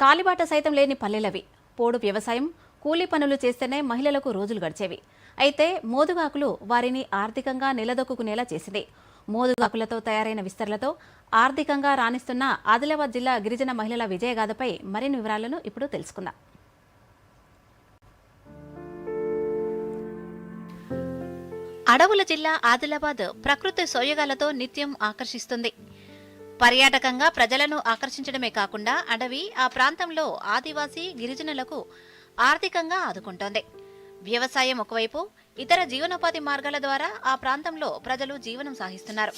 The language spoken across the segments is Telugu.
కాలిబాట సైతం లేని పల్లెలవి. పోడు వ్యవసాయం కూలీ పనులు చేస్తేనే మహిళలకు రోజులు గడిచేవి. అయితే మోదుగాకులు వారిని ఆర్థికంగా నిలదొక్కునేలా చేసింది. మోదుగాకులతో తయారైన విస్తరులతో ఆర్థికంగా రాణిస్తున్న ఆదిలాబాద్ జిల్లా గిరిజన మహిళల విజయగాథపై మరిన్ని వివరాలను ఇప్పుడు తెలుసుకుందాం. అడవుల జిల్లా ఆదిలాబాద్ ప్రకృతి సోయగాలతో నిత్యం ఆకర్షిస్తుంది. పర్యాటకంగా ప్రజలను ఆకర్షించడమే కాకుండా అడవి ఆ ప్రాంతంలో ఆదివాసీ గిరిజనులకు ఆర్థికంగా ఆదుకుంటోంది. వ్యవసాయం ఒకవైపు ఇతర జీవనోపాధి మార్గాల ద్వారా ఆ ప్రాంతంలో ప్రజలు జీవనం సాగిస్తున్నారు.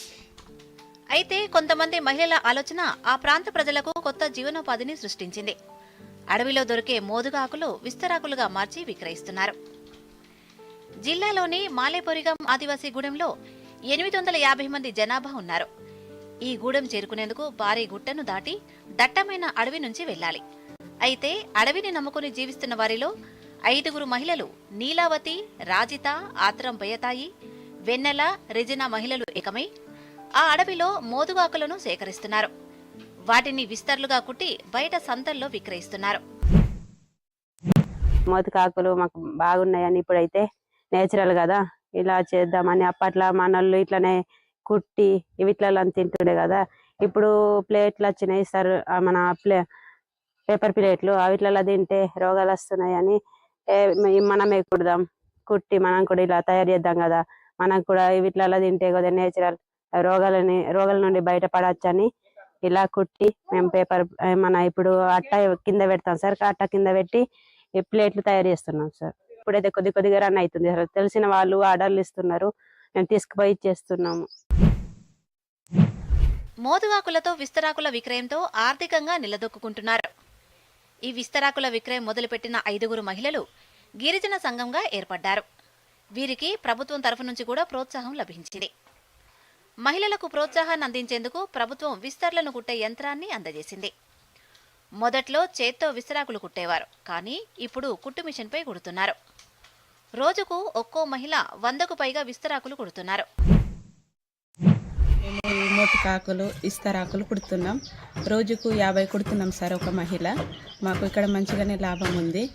అయితే కొంతమంది మహిళల ఆలోచన ఆ ప్రాంత ప్రజలకు కొత్త జీవనోపాధిని సృష్టించింది. అడవిలో దొరికే మోదుగాకులు విస్తరాకులుగా మార్చి విక్రయిస్తున్నారు. జిల్లాలోని మాలేపొరిగం ఆదివాసీ గూడెంలో ఎనిమిది వందల యాభై మంది జనాభా ఉన్నారు. ఈ గూడెం చేరుకునేందుకు భారీ గుట్టను దాటి దట్టమైన అడవి నుంచి వెళ్ళాలి. అయితే అడవిని నమ్ముకుని జీవిస్తున్న వారిలో ఐదుగురు మహిళలు నీలావతి రాజిత ఆత్రం బయతాయి వెన్నెల రెజినా మహిళలు ఏకమై ఆ అడవిలో మోదుగాకులను సేకరిస్తున్నారు. వాటిని విస్తర్లుగా కుట్టి బయట సంతల్లో విక్రయిస్తున్నారు. మోతుకాకులు మాకు బాగున్నాయని ఇప్పుడైతే నేచురల్ కదా. ఇలా చేద్దామని అప్పట్లో మనోళ్ళు ఇట్లనే కుట్టి ఇవిట్లలో తింటుండే కదా. ఇప్పుడు ప్లేట్లు వచ్చినాయి సర్ మన ప్లే పేపర్ ప్లేట్లు అవిట్లలో తింటే రోగాలు వస్తున్నాయని మనమే కుడదాం కుట్టి మనం కూడా ఇలా తయారు చేద్దాం కదా. మనం కూడా వీటిలలో తింటే కదా నేచురల్ రోగాలని రోగాల నుండి బయటపడచ్చని ఇలా కుట్టి మేము పేపర్ మన ఇప్పుడు అట్ట కింద పెడతాం సార్ అట్ట కింద పెట్టి ప్లేట్లు తయారు చేస్తున్నాం సార్. ఇప్పుడైతే కొద్ది కొద్దిగా రన్ అవుతుంది సార్. తెలిసిన వాళ్ళు ఆర్డర్లు ఇస్తున్నారు. మేము తీసుకుపోయి ఇచ్చేస్తున్నాము. మోదువాకులతో విస్తరాకుల విక్రయంతో ఆర్థికంగా నిలదొక్కుంటున్నారు ఈ విస్తరాకుల విక్రయం మొదలుపెట్టిన ఐదుగురు మహిళలు గిరిజన సంఘంగా ఏర్పడ్డారు. వీరికి ప్రభుత్వం తరఫు నుంచి కూడా ప్రోత్సాహం లభించింది. మహిళలకు ప్రోత్సాహాన్ని అందించేందుకు ప్రభుత్వం విస్తర్లను కుట్టే యంత్రాన్ని అందజేసింది. మొదట్లో చేత్తో విస్తరాకులు కుట్టేవారు కానీ ఇప్పుడు కుట్టు మిషన్పై కుడుతున్నారు. రోజుకు ఒక్కో మహిళ వందకు పైగా విస్తరాకులు కుడుతున్నారు. మేము ఈ ఇస్తరాకులు కుడుతున్నాం. రోజుకు యాభై కుడుతున్నాం సార్ ఒక మహిళ. మాకు ఇక్కడ మంచిగానే లాభం ఉంది.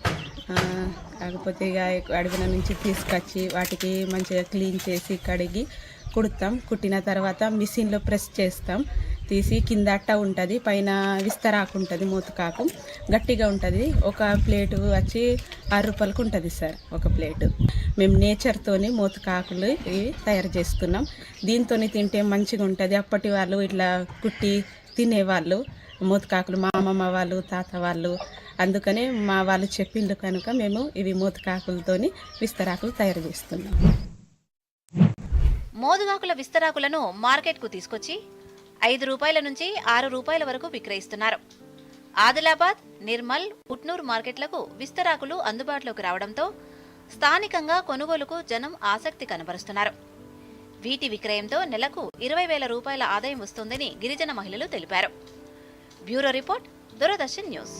కాకపోతే ఇక అడవిన నుంచి తీసుకొచ్చి వాటికి మంచిగా క్లీన్ చేసి కడిగి కుడతాం. కుట్టిన తర్వాత మిషన్లో ప్రెస్ చేస్తాం. తీసి కింద అట్ట ఉంటుంది పైన విస్తరాకు ఉంటుంది మూతకాకు. గట్టిగా ఉంటుంది. ఒక ప్లేటు వచ్చి ఆరు రూపాయలకు ఉంటుంది సార్ ఒక ప్లేటు. మేము నేచర్తోని మూతకాకులు తయారు చేస్తున్నాం. దీంతో తింటే మంచిగా ఉంటుంది. అప్పటి వాళ్ళు ఇట్లా కుట్టి తినేవాళ్ళు మూతకాకులు మా అమ్మమ్మ వాళ్ళు తాత వాళ్ళు. అందుకనే మా వాళ్ళు చెప్పిండ్రు కనుక మేము ఇవి మూతకాకులతోని విస్తరాకులు తయారు చేస్తున్నాం. మోదుగాకుల విస్తరాకులను మార్కెట్కు తీసుకొచ్చి ఐదు రూపాయల నుంచి ఆరు రూపాయల వరకు విక్రయిస్తున్నారు. ఆదిలాబాద్ నిర్మల్ ఉట్నూర్ మార్కెట్లకు విస్తరాకులు అందుబాటులోకి రావడంతో స్థానికంగా కొనుగోలుకు జనం ఆసక్తి కనబరుస్తున్నారు. వీటి విక్రయంతో నెలకు ఇరవై వేల రూపాయల ఆదాయం వస్తుందని గిరిజన మహిళలు తెలిపారు. Bureau report Doordarshan news.